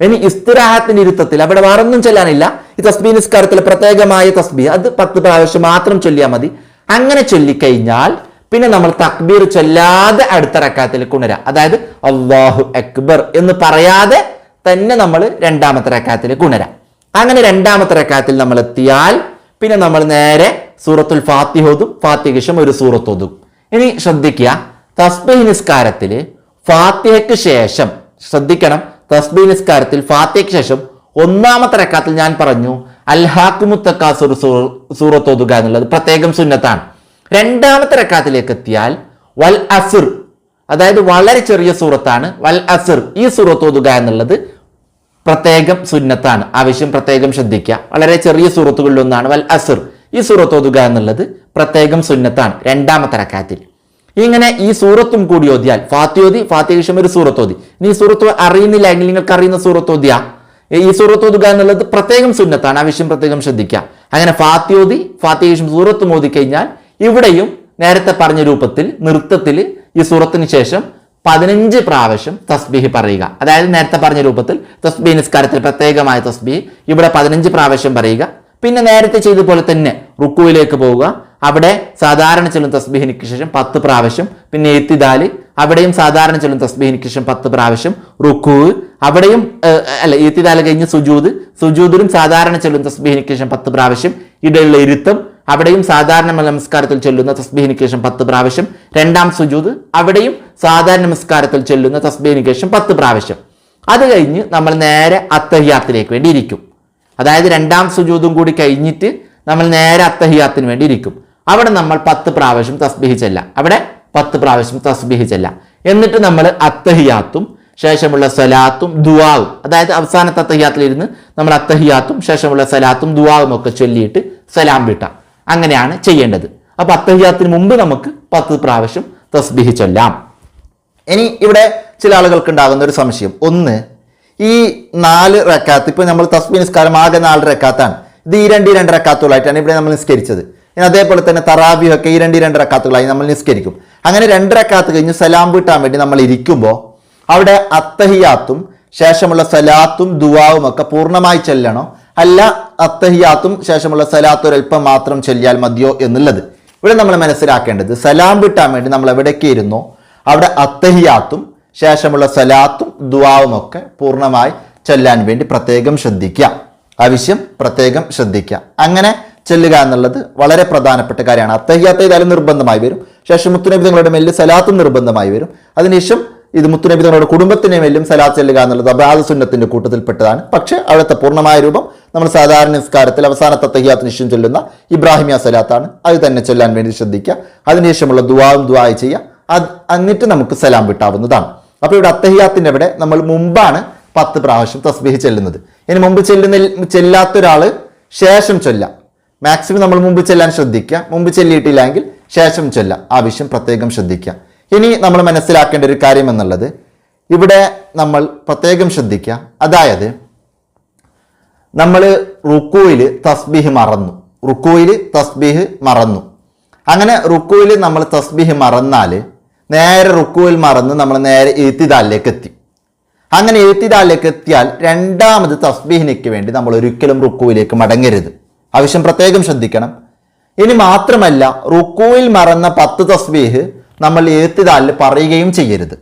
ഇനി ഇസ്തിരാഹത്തിന്റെ ഇരുത്തത്തിൽ അവിടെ വേറൊന്നും ചൊല്ലാനില്ല. ഈ തസ്ബി നിസ്കാരത്തിൽ പ്രത്യേകമായ തസ്ബി. അത് പത്ത് പ്രാവശ്യം മാത്രം ചൊല്ലിയാൽ മതി. അങ്ങനെ ചൊല്ലിക്കഴിഞ്ഞാൽ പിന്നെ നമ്മൾ തക്ബീർ ചൊല്ലാതെ അടുത്ത റക്കാത്തിൽ ഉണരാം. അതായത് അള്ളാഹു അക്ബർ എന്ന് പറയാതെ തന്നെ നമ്മൾ രണ്ടാമത്തെ റക്കാത്തിൽ ഉണരാം. അങ്ങനെ രണ്ടാമത്തെ റക്കാത്തിൽ നമ്മൾ എത്തിയാൽ പിന്നെ നമ്മൾ നേരെ സൂറത്തുൽ ഫാത്തിഹ് ഒരു സൂറത്തോതും ഇനി ശ്രദ്ധിക്കുക തസ്ബീഹ് നിസ്കാരത്തിൽ ഫാത്തിഹയ്ക്ക് ശേഷം ശ്രദ്ധിക്കണം തസ്ബീഹ് നിസ്കാരത്തിൽ ഫാത്തിഹയ്ക്ക് ശേഷം ഒന്നാമത്തെ റക്കാത്തിൽ ഞാൻ പറഞ്ഞു അൽഹാക്കുമുത്തക്കാസുർ സൂറത്തോതുക എന്നുള്ളത് പ്രത്യേകം സുന്നത്താണ്. രണ്ടാമത്തെ റക്കാത്തിലേക്ക് എത്തിയാൽ വൽ അസുർ അതായത് വളരെ ചെറിയ സൂറത്താണ് വൽ അസുർ ഈ സൂറത്ത് ഓതുക എന്നുള്ളത് പ്രത്യേകം സുന്നത്താണ്. ആവശ്യം പ്രത്യേകം ശ്രദ്ധിക്കുക. വളരെ ചെറിയ സൂറത്തുകളിലൊന്നാണ് വൽ അസുർ. ഈ സൂറത്ത് ഓതുക എന്നുള്ളത് പ്രത്യേകം സുന്നത്താണ്. രണ്ടാമത്തെ റക്കാത്തിൽ. ഇങ്ങനെ ഈ സൂറത്തും കൂടി ഓതിയാൽ ഫാത്തിയോതി ഫാത്തിയേഷം ഒരു സൂറത്ത് ഓതി. ഈ സൂറത്ത് അറിയുന്നില്ല എങ്കിൽ നിങ്ങൾക്ക് അറിയുന്ന സൂറത്ത് ഓതിയാ. ഈ സൂറത്ത് ഓതുക എന്നുള്ളത് പ്രത്യേകം സുന്നത്താണ്. ആവശ്യം പ്രത്യേകം ശ്രദ്ധിക്കുക. അങ്ങനെ ഫാത്തിയോതി ഫാത്തിയേഷം സൂറത്ത് ഓതി കഴിഞ്ഞാൽ ഇവിടെയും നേരത്തെ പറഞ്ഞ രൂപത്തിൽ നൃത്തത്തിൽ ഈ സൂറത്തിന് ശേഷം പതിനഞ്ച് പ്രാവശ്യം തസ്ബീഹ് പറയുക. അതായത് നേരത്തെ പറഞ്ഞ രൂപത്തിൽ തസ്ബീഹ് നിസ്കാരത്തിൽ പ്രത്യേകമായ തസ്ബീഹ് ഇവിടെ പതിനഞ്ച് പ്രാവശ്യം പറയുക. പിന്നെ നേരത്തെ ചെയ്ത പോലെ തന്നെ റുക്കുവിലേക്ക് പോവുക. അവിടെ സാധാരണ ചെല്ലും തസ്ബീഹിനിക്ക് ശേഷം പത്ത് പ്രാവശ്യം പിന്നെ എത്തിദാൽ അവിടെയും സാധാരണ ചെല്ലും തസ്ബീഹിനിക്ക് ശേഷം പത്ത് പ്രാവശ്യം റുക്കു. അവിടെയും അല്ല എത്തിദാൽ കഴിഞ്ഞ് സുജൂദ് സുജൂദിലും സാധാരണ ചെല്ലും തസ്ബീഹിനിക്ക് ശേഷം പത്ത് പ്രാവശ്യം ഇടയിലുള്ള ഇരുത്തം. അവിടെയും സാധാരണ നമസ്കാരത്തിൽ ചൊല്ലുന്ന തസ്ബീഹിന് ശേഷം പത്ത് പ്രാവശ്യം. രണ്ടാം സുജൂദ് അവിടെയും സാധാരണ നമസ്കാരത്തിൽ ചൊല്ലുന്ന തസ്ബീഹിന് ശേഷം പത്ത് പ്രാവശ്യം. അത് കഴിഞ്ഞ് നമ്മൾ നേരെ അത്തഹിയാത്തിലേക്ക് വേണ്ടി ഇരിക്കും. അതായത് രണ്ടാം സുജൂദും കൂടി കഴിഞ്ഞിട്ട് നമ്മൾ നേരെ അത്തഹിയാത്തിന് വേണ്ടി ഇരിക്കും. അവിടെ നമ്മൾ പത്ത് പ്രാവശ്യം തസ്ബീഹ് ചെല്ലാം. അവിടെ പത്ത് പ്രാവശ്യം തസ്ബീഹ് ചെല്ലാം. എന്നിട്ട് നമ്മൾ അത്തഹിയാത്തും ശേഷമുള്ള സലാത്തും ദുവാവും അതായത് അവസാനത്തെ അത്തഹിയാത്തിലിരുന്ന് നമ്മൾ അത്തഹിയാത്തും ശേഷമുള്ള സലാത്തും ദുവാവും ഒക്കെ ചൊല്ലിയിട്ട് സലാം വീട്ടാം. അങ്ങനെയാണ് ചെയ്യേണ്ടത്. അപ്പോൾ അത്തഹിയാത്തിന് മുമ്പ് നമുക്ക് പത്ത് പ്രാവശ്യം തസ്ബിഹി ചൊല്ലാം. ഇനി ഇവിടെ ചില ആളുകൾക്ക് ഉണ്ടാകുന്ന ഒരു സംശയം. ഒന്ന് ഈ നാല് റക്കാത്ത് ഇപ്പൊ നമ്മൾ തസ്ബി നിസ്കാരം ആകെ നാല് റക്കാത്താണ്. ഇത് ഈ രണ്ട് രണ്ട് റക്കാത്തുകളായിട്ടാണ് ഇവിടെ നമ്മൾ നിസ്കരിച്ചത്. ഇനി അതേപോലെ തന്നെ തറാബിയൊക്കെ ഈ രണ്ട് രണ്ട് റക്കാത്തുകളായി നമ്മൾ നിസ്കരിക്കും. അങ്ങനെ രണ്ട് റക്കാത്ത് കഴിഞ്ഞ് സലാം വീട്ടാൻ വേണ്ടി നമ്മൾ ഇരിക്കുമ്പോൾ അവിടെ അത്തഹിയാത്തും ശേഷമുള്ള സലാത്തും ദുവാവും ഒക്കെ പൂർണമായി ചെല്ലണോ? അല്ല അത്തഹിയാത്തും ശേഷമുള്ള സലാത്തും ഒരൽപ്പം മാത്രം ചൊല്ലിയാൽ മതിയോ എന്നുള്ളത്. ഇവിടെ നമ്മൾ മനസ്സിലാക്കേണ്ടത് സലാം വിട്ടാൻ വേണ്ടി നമ്മൾ എവിടേക്ക് ഇരുന്നോ? അവിടെ അത്തഹിയാത്തും ശേഷമുള്ള സലാത്തും ദുവാവും ഒക്കെ പൂർണമായി ചൊല്ലാൻ വേണ്ടി പ്രത്യേകം ശ്രദ്ധിക്കുക. ആവശ്യം പ്രത്യേകം ശ്രദ്ധിക്കുക. അങ്ങനെ ചെല്ലുക എന്നുള്ളത് വളരെ പ്രധാനപ്പെട്ട കാര്യമാണ്. അത്തഹിയാത്ത ഏതായാലും നിർബന്ധമായി വരും. ശേഷം മുത്തുനബി നിങ്ങളുടെ മേലിൽ സലാത്തും നിർബന്ധമായി വരും. അതിനുശേഷം ഇത് മുത്തുനബി തങ്ങളുടെ കുടുംബത്തിനെ മേലും സലാത്ത് ചെല്ലുക എന്നുള്ളത് അബാദ് സുന്നത്തിന്റെ കൂട്ടത്തിൽപ്പെട്ടതാണ്. പക്ഷേ അവിടുത്തെ പൂർണമായ രൂപം നമ്മൾ സാധാരണ നിസ്കാരത്തിൽ അവസാനത്തെ തഹിയാത്തിന് നിശ്ചയം ചൊല്ലുന്ന ഇബ്രാഹിമിയ സലാത്താണ്. അത് തന്നെ ചൊല്ലാൻ വേണ്ടി ശ്രദ്ധിക്കുക. അതിനുശേഷമുള്ള ദുവാവും ദുവായി ചെയ്യുക. അത് എന്നിട്ട് നമുക്ക് സലാം വിട്ടാവുന്നതാണ്. അപ്പോൾ ഇവിടെ അത്തഹിയാത്തിന്റെ അവിടെ നമ്മൾ മുമ്പാണ് പത്ത് പ്രാവശ്യം തസ്ബീഹ് ചെല്ലുന്നത്. ഇനി മുമ്പ് ചെല്ലുന്ന ചെല്ലാത്ത ഒരാൾ ശേഷം ചൊല്ലാം. മാക്സിമം നമ്മൾ മുമ്പ് ചെല്ലാൻ ശ്രദ്ധിക്കുക. മുമ്പ് ചെല്ലിയിട്ടില്ലെങ്കിൽ ശേഷം ചൊല്ലാം. ആവശ്യം പ്രത്യേകം ശ്രദ്ധിക്കുക. ഇനി നമ്മൾ മനസ്സിലാക്കേണ്ട ഒരു കാര്യം എന്നുള്ളത് ഇവിടെ നമ്മൾ പ്രത്യേകം ശ്രദ്ധിക്കുക. അതായത് നമ്മൾ റുക്കുവിൽ തസ്ബീഹ് മറന്നു. റുക്കുവിൽ തസ്ബീഹ് മറന്നു. അങ്ങനെ റുക്കുവിൽ നമ്മൾ തസ്ബീഹ് മറന്നാൽ നേരെ റുക്കുവിൽ മറന്ന് നമ്മൾ നേരെ എഴുത്തിദാലിലേക്ക് എത്തി. അങ്ങനെ എഴുത്തിദാലിലേക്ക് എത്തിയാൽ രണ്ടാമത് തസ്ബീഹിനയ്ക്ക് വേണ്ടി നമ്മൾ ഒരിക്കലും റുക്കുവിലേക്ക് മടങ്ങരുത്. ആവശ്യം പ്രത്യേകം ശ്രദ്ധിക്കണം. ഇനി മാത്രമല്ല റുക്കുവിൽ മറന്ന പത്ത് തസ്ബീഹ് നമ്മൾ എഴുത്തിതാലിൽ പറയുകയും ചെയ്യരുത്.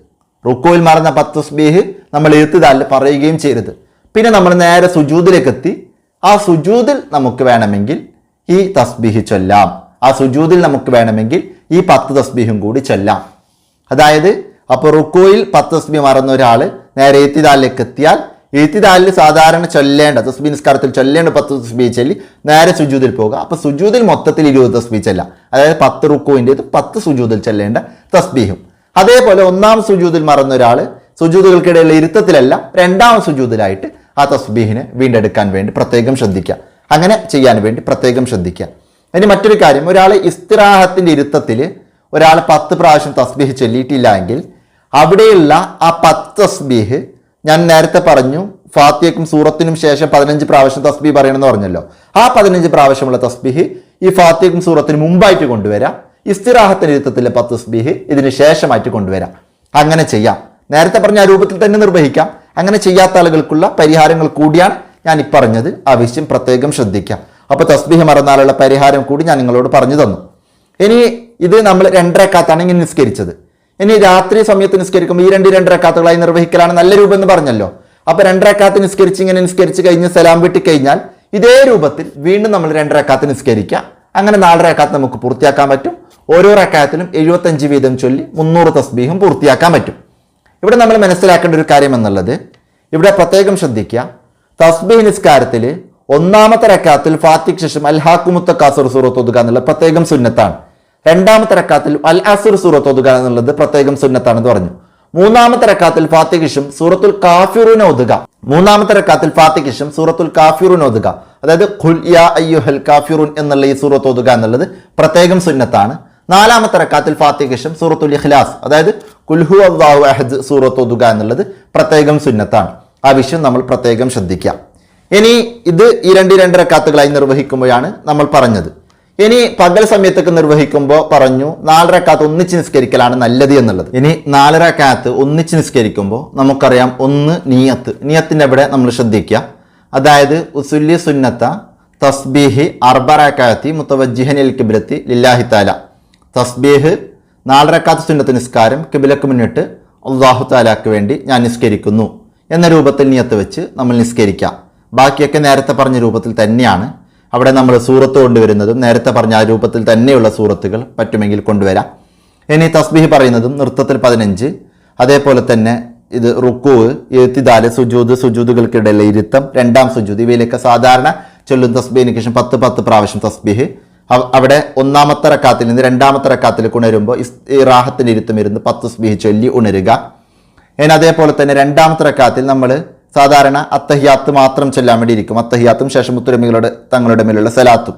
റുക്കോയിൽ മറന്ന പത്ത് തസ്ബീഹ് നമ്മൾ എഴുത്തിതാലിൽ പറയുകയും ചെയ്യരുത്. പിന്നെ നമ്മൾ നേരെ സുജൂദിലേക്ക് എത്തി ആ സുജൂദിൽ നമുക്ക് വേണമെങ്കിൽ ഈ തസ്ബീഹ് ചൊല്ലാം. ആ സുജൂദിൽ നമുക്ക് വേണമെങ്കിൽ ഈ പത്ത് തസ്ബീഹും കൂടി ചൊല്ലാം. അതായത് അപ്പോൾ റുക്കോയിൽ പത്ത് തസ്ബി മറന്ന ഒരാൾ നേരെ എത്തിതാലിലേക്ക് എത്തിയാൽ എത്തിദാലിൽ സാധാരണ ചൊല്ലേണ്ട തസ്ബി നിസ്കാരത്തിൽ ചൊല്ലേണ്ട പത്ത് തസ്ബി ചൊല്ലി നേരെ സുജൂതിൽ പോകുക. അപ്പോൾ സുജൂതിൽ മൊത്തത്തിൽ ഇരുപത് തസ്ബി ചെല്ലാം അതായത് പത്ത് റുക്കുവിന്റെ പത്ത് സുജൂതിൽ ചെല്ലേണ്ട തസ്ബീഹും. അതേപോലെ ഒന്നാം സുജൂതിൽ മറന്ന ഒരാൾ സുജൂതുകൾക്കിടയിലുള്ള ഇരുത്തത്തിലല്ല രണ്ടാം സുജൂതിലായിട്ട് ആ തസ്ബീഹിനെ വീണ്ടെടുക്കാൻ വേണ്ടി പ്രത്യേകം ശ്രദ്ധിക്കുക. അങ്ങനെ ചെയ്യാൻ വേണ്ടി പ്രത്യേകം ശ്രദ്ധിക്കുക. ഇനി മറ്റൊരു കാര്യം ഒരാൾ ഇസ്തിറാഹത്തിന്റെ ഇരുത്തത്തിൽ ഒരാൾ പത്ത് പ്രാവശ്യം തസ്ബീഹ് ചൊല്ലിയിട്ടില്ല എങ്കിൽ അവിടെയുള്ള ആ പത്ത് തസ്ബീഹ് ഞാൻ നേരത്തെ പറഞ്ഞു ഫാത്തിയക്കും സൂറത്തിനും ശേഷം പതിനഞ്ച് പ്രാവശ്യം തസ്ബി പറയണമെന്ന് പറഞ്ഞല്ലോ. ആ പതിനഞ്ച് പ്രാവശ്യമുള്ള തസ്ബീഹ് ഈ ഫാത്തിയക്കും സൂറത്തിന് മുമ്പായിട്ട് കൊണ്ടുവരാം. ഇസ്തിറാഹത്തിന്റെ യുദ്ധത്തിലെ പത്ത് തസ്ബീഹ് ഇതിന് ശേഷമായിട്ട് കൊണ്ടുവരാം. അങ്ങനെ ചെയ്യാം. നേരത്തെ പറഞ്ഞ ആ രൂപത്തിൽ തന്നെ നിർവഹിക്കാം. അങ്ങനെ ചെയ്യാത്ത ആളുകൾക്കുള്ള പരിഹാരങ്ങൾ കൂടിയാണ് ഞാൻ ഈ പറഞ്ഞത്. ആവശ്യം പ്രത്യേകം ശ്രദ്ധിക്കാം. അപ്പോൾ തസ്ബീഹ് മറന്നാലുള്ള പരിഹാരം കൂടി ഞാൻ നിങ്ങളോട് പറഞ്ഞു തന്നു. ഇനി ഇത് നമ്മൾ രണ്ടരക്കാത്താണ് ഇങ്ങനെ നിസ്കരിച്ചത്. ഇനി രാത്രി സമയത്ത് നിസ്കരിക്കുമ്പോൾ ഈ രണ്ട് രണ്ടരക്കാത്തുകളായി നിർവഹിക്കലാണ് നല്ല രൂപം എന്ന് പറഞ്ഞല്ലോ. അപ്പൊ രണ്ടരക്കാത്ത് നിസ്കരിച്ച് ഇങ്ങനെ നിസ്കരിച്ച് കഴിഞ്ഞ് സലാം വെട്ടി കഴിഞ്ഞാൽ ഇതേ രൂപത്തിൽ വീണ്ടും നമ്മൾ രണ്ടരക്കാത്ത് നിസ്കരിക്കുക. അങ്ങനെ നാല് റക്കാത്ത് നമുക്ക് പൂർത്തിയാക്കാൻ പറ്റും. ഓരോ റക്കാത്തിലും എഴുപത്തഞ്ച് വീതം ചൊല്ലി മുന്നൂറ് തസ്ബീഹും പൂർത്തിയാക്കാൻ പറ്റും. ഇവിടെ നമ്മൾ മനസ്സിലാക്കേണ്ട ഒരു കാര്യം എന്നുള്ളത് ഇവിടെ പ്രത്യേകം ശ്രദ്ധിക്കുക. തസ്ബീഹ് നിസ്കാരത്തിൽ ഒന്നാമത്തെ റക്കാത്തിൽ ഫാത്തിക് ശേഷം അൽഹാക്കുമുത്തക്കാസുർ സൂറത്ത് ഒതുക എന്നുള്ള പ്രത്യേകം സുന്നത്താണ്. രണ്ടാമത്തെ റക്കാത്തിൽ അൽ അസുർ സൂറത്ത് ഒതുക എന്നുള്ളത് പ്രത്യേകം സുന്നത്താണെന്ന് പറഞ്ഞു. മൂന്നാമത്തെ റക്കാത്തിൽ ഫാത്തിഖിഷും സൂറത്തുൽ കാഫിറൂൻ ഒതുക മൂന്നാമത്തെ റക്കാത്തിൽ ഫാത്തിഖിഷും സൂറത്തുൽ കാഫിറൂൻ ഒതുക അതായത് ഖുൽ യാ അയ്യുഹൽ കാഫിറൂൻ എന്നുള്ള ഈ സൂറത്ത് ഒതുക എന്നുള്ളത് പ്രത്യേകം സുന്നത്താണ്. നാലാമത്തെ റക്കാത്തിൽ ഫാത്തിഖിഷും സൂറത്തുൽ ഇഖ്ലാസ് അതായത് കുൽഹു അള്ളാഹു അഹദ് സൂറത്ത് ഒതുക എന്നുള്ളത് പ്രത്യേകം സുന്നത്താണ്. ആ വിഷയം നമ്മൾ പ്രത്യേകം ശ്രദ്ധിക്കാം ഇനി ഇത് ഈ രണ്ട് രണ്ട് റക്കാത്തുകളായി നിർവഹിക്കുമ്പോഴാണ് നമ്മൾ പറഞ്ഞത്. ഇനി പകൽ സമയത്തൊക്കെ നിർവഹിക്കുമ്പോൾ പറഞ്ഞു നാലരക്കാത്ത് ഒന്നിച്ച് നിസ്കരിക്കലാണ് നല്ലത് എന്നുള്ളത്. ഇനി നാലരക്കാത്ത് ഒന്നിച്ച് നിസ്കരിക്കുമ്പോൾ നമുക്കറിയാം ഒന്ന് നീയത്ത്. നീയത്തിന്റെ അവിടെ നമ്മൾ ശ്രദ്ധിക്കുക. അതായത് ഉസുല്യ സുന്നത്ത തസ്ബീഹ് അർബറക്കാത്തി മുത്തവജിഹനിൽ കിബിലത്തി ലില്ലാഹി താല തസ്ബീഹ് നാലരക്കാത്ത് സുന്നത്ത് നിസ്കാരം കിബിലക്ക് മുന്നിട്ട് അള്ളാഹു താലാക്ക് വേണ്ടി ഞാൻ നിസ്കരിക്കുന്നു. എന്ന രൂപത്തിൽ നിയത്ത് വെച്ച് നമ്മൾ നിസ്കരിക്കാം. ബാക്കിയൊക്കെ നേരത്തെ പറഞ്ഞ രൂപത്തിൽ തന്നെയാണ്. അവിടെ നമ്മൾ സൂറത്ത് കൊണ്ടുവരുന്നതും നേരത്തെ പറഞ്ഞ ആ രൂപത്തിൽ തന്നെയുള്ള സൂറത്തുകൾ പറ്റുമെങ്കിൽ കൊണ്ടുവരാം. ഇനി തസ്ബീഹ് പറയുന്നതും നൃത്തത്തിൽ പതിനഞ്ച്. അതേപോലെ തന്നെ ഇത് റുക്കൂവ് എഴുത്തിദാൽ സുജൂത് സുജൂദുകൾക്കിടയിലെ ഇരുത്തം രണ്ടാം സുജൂത്. ഇവയിലൊക്കെ സാധാരണ ചൊല്ലും തസ്ബീഹിന് ശേഷം പത്ത് പത്ത് പ്രാവശ്യം തസ്ബീഹ്. അവിടെ ഒന്നാമത്തെ റക്കാത്തിൽ നിന്ന് രണ്ടാമത്തെ റക്കാത്തിൽ ഉണരുമ്പോൾ ഈ റാഹത്തിന് ഇരുത്തം ഇരുന്ന് പത്ത് സ്ബീഹ് ചൊല്ലി ഉണരുക. ഇനി അതേപോലെ തന്നെ രണ്ടാമത്തെ റക്കാത്തിൽ നമ്മൾ സാധാരണ അത്തഹിയാത്ത് മാത്രം ചൊല്ലാൻ വേണ്ടിയിരിക്കും. അത്തഹ്യാത്തും ശേഷം മുത്തുരമികളുടെ തങ്ങളുടെ മേലുള്ള സലാത്തും.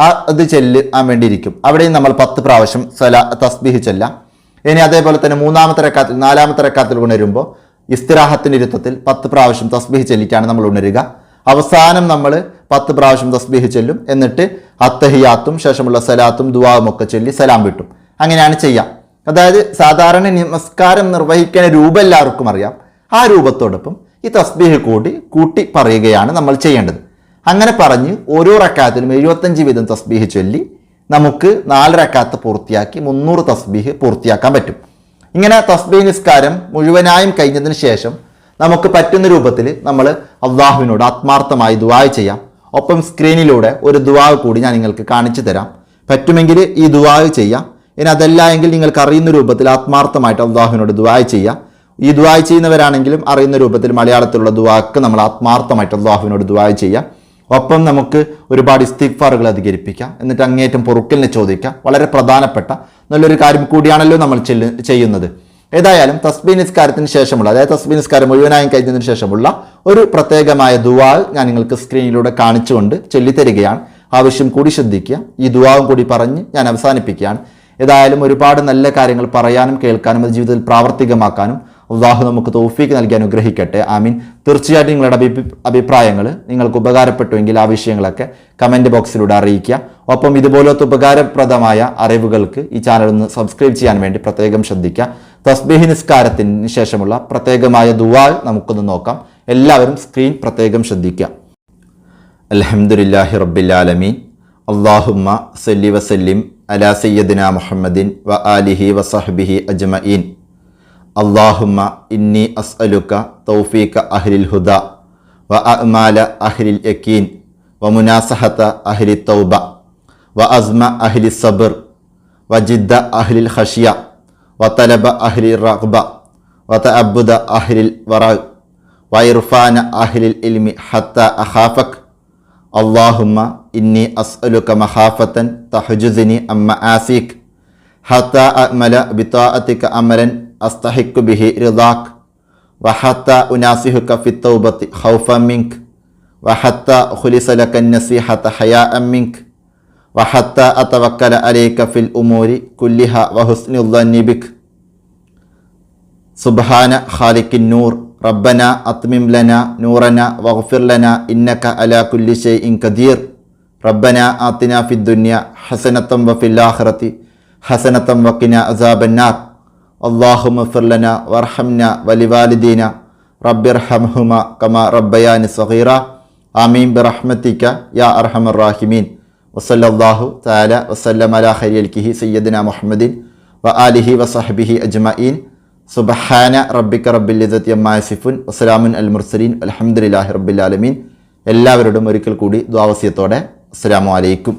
ആ അത് ചെല്ലാൻ വേണ്ടിയിരിക്കും. അവിടെയും നമ്മൾ പത്ത് പ്രാവശ്യം സലാ തസ്ബീഹ് ചെല്ലാം. ഇനി അതേപോലെ തന്നെ മൂന്നാമത്തെ റക്കാത്തിൽ നാലാമത്തെ റക്കാത്തിൽ ഉണരുമ്പോൾ ഇസ്തിരാഹത്തിന്റെ ഇരുത്തത്തിൽ പത്ത് പ്രാവശ്യം തസ്ബീഹ് ചെല്ലിക്കാണ് നമ്മൾ ഉണരുക. അവസാനം നമ്മൾ പത്ത് പ്രാവശ്യം തസ്ബീഹ് ചെല്ലും. എന്നിട്ട് അത്തഹിയാത്തും ശേഷമുള്ള സലാത്തും ദുവാവും ഒക്കെ ചൊല്ലി സലാം വിട്ടും. അങ്ങനെയാണ് ചെയ്യാം. അതായത് സാധാരണ നമസ്കാരം നിർവഹിക്കുന്ന രൂപം എല്ലാവർക്കും അറിയാം. ആ രൂപത്തോടൊപ്പം ഈ തസ്ബീഹ് കൂടി കൂട്ടി പറയുകയാണ് നമ്മൾ ചെയ്യേണ്ടത്. അങ്ങനെ പറഞ്ഞ് ഓരോ റക്കാത്തിലും എഴുപത്തഞ്ച് വീതം തസ്ബീഹ് ചൊല്ലി നമുക്ക് നാല് റക്കാത്ത് പൂർത്തിയാക്കി മുന്നൂറ് തസ്ബീഹ് പൂർത്തിയാക്കാൻ പറ്റും. ഇങ്ങനെ തസ്ബീഹ് നിസ്കാരം മുഴുവനായും കഴിഞ്ഞതിന് ശേഷം നമുക്ക് പറ്റുന്ന രൂപത്തിൽ നമ്മൾ അള്ളാഹുവിനോട് ആത്മാർത്ഥമായി ദുവാ ചെയ്യാം. ഒപ്പം സ്ക്രീനിലൂടെ ഒരു ദുവാവ് കൂടി ഞാൻ നിങ്ങൾക്ക് കാണിച്ചു തരാം. പറ്റുമെങ്കിൽ ഈ ദുവാവ് ചെയ്യാം. ഇനി അതല്ല എങ്കിൽ നിങ്ങൾക്ക് അറിയുന്ന രൂപത്തിൽ ആത്മാർത്ഥമായിട്ട് അള്ളാഹുവിനോട് ദുവാ ചെയ്യാം. ഈ ദുവാ ചെയ്യുന്നവരാണെങ്കിലും അറിയുന്ന രൂപത്തിൽ മലയാളത്തിലുള്ള ദുവാക്ക് നമ്മൾ ആത്മാർത്ഥമായിട്ട് അള്ളാഹുവിനോട് ദുവാ ചെയ്യാം. ഒപ്പം നമുക്ക് ഒരുപാട് ഇസ്തിഫാറുകൾ അധികരിപ്പിക്കാം. എന്നിട്ട് അങ്ങേറ്റം പൊറുക്കലിനെ ചോദിക്കാം. വളരെ പ്രധാനപ്പെട്ട നല്ലൊരു കാര്യം കൂടിയാണല്ലോ നമ്മൾ ചെയ്യുന്നത്. ഏതായാലും തസ്ബീ നിസ്കാരത്തിന് ശേഷമുള്ള അതായത് തസ്ബീ നിസ്കാരം മുഴുവനായും കഴിഞ്ഞതിന് ശേഷമുള്ള ഒരു പ്രത്യേകമായ ദുവാ ഞാൻ നിങ്ങൾക്ക് സ്ക്രീനിലൂടെ കാണിച്ചുകൊണ്ട് ചൊല്ലിത്തരികയാണ്. ആവശ്യം കൂടി ശ്രദ്ധിക്കുക. ഈ ദുവാവും കൂടി പറഞ്ഞ് ഞാൻ അവസാനിപ്പിക്കുകയാണ്. ഏതായാലും ഒരുപാട് നല്ല കാര്യങ്ങൾ പറയാനും കേൾക്കാനും അത് ജീവിതത്തിൽ പ്രാവർത്തികമാക്കാനും അള്ളാഹു നമുക്ക് തോഫീക്ക് നൽകി അനുഗ്രഹിക്കട്ടെ. ആമീൻ. തീർച്ചയായിട്ടും നിങ്ങളുടെ അഭി അഭിപ്രായങ്ങൾ നിങ്ങൾക്ക് ഉപകാരപ്പെട്ടുവെങ്കിൽ ആ വിഷയങ്ങളൊക്കെ കമന്റ് ബോക്സിലൂടെ അറിയിക്കുക. ഒപ്പം ഇതുപോലത്തെ ഉപകാരപ്രദമായ അറിവുകൾക്ക് ഈ ചാനൽ ഒന്ന് സബ്സ്ക്രൈബ് ചെയ്യാൻ വേണ്ടി പ്രത്യേകം ശ്രദ്ധിക്കുക. തസ്ബീഹി നിസ്കാരത്തിന് ശേഷമുള്ള പ്രത്യേകമായ ദുവാ നമുക്കൊന്ന് നോക്കാം. എല്ലാവരും സ്ക്രീൻ പ്രത്യേകം ശ്രദ്ധിക്കുക. അലഹമുല്ലാഹി റബ്ബിൽ ആലമീൻ. അള്ളാഹുമ്മ സല്ലി വസല്ലിം അലാ സയ്യദിന മുഹമ്മദിൻ വ ആലിഹി വസഹബിഹി അജ്മഈൻ. اللهم إني أسألك توفيق أهل الهدى وأعمال أهل اليقين ومناصحة أهل التوبة وأزمة أهل الصبر وجدة أهل الخشية وطلب أهل الرغبة وتعبد أهل الورع وإرفان أهل العلم حتى أخافك. اللهم إني أسألك مخافة تحجزني أما آسيك حتى أعمل بطاعتك أملا أستحق به رضاك وحتى أناصحك في التوبة خوفا منك وحتى أخلص لك النصيحة حياء منك وحتى أتوكل عليك في الأمور كلها وحسن الظن بك. سبحان خالق النور ربنا أتمم لنا نورنا واغفر لنا إنك على كل شيء قدير. ربنا آتنا في الدنيا حسنة وفي الآخرة حسنة وقنا عذاب النار. അല്ലാഹുമ്മ മഫർലന ലന വർഹംന വലിവാലിദീന റബ്ബിർഹംഹുമ കമ റബ്ബയാനി സഹീറ ആമീൻ. ബിറഹ്മത്തിക്ക യാ അർഹമർ റാഹിമീൻ. വസല്ലാഹു താല വസല്ലമ അലാ ഖൈരിൽ കിഹി സയ്യിദിന മുഹമ്മദിൻ വ ആലിഹി വസഹബിഹി അജ്മഈൻ. സുബഹാന റബ്ബിക്ക റബ്ബിൽ ഇസത്തി അമ്മാസിഫുൻ വസ്സലാമുൻ അൽ മുർസലീൻ. അലഹമുല്ലാഹി റബ്ബിലാലമീൻ എല്ലാവരോടും ഒരിക്കൽ കൂടി ദ്വാവസ്യത്തോടെ അസ്സലാമു അലൈക്കും.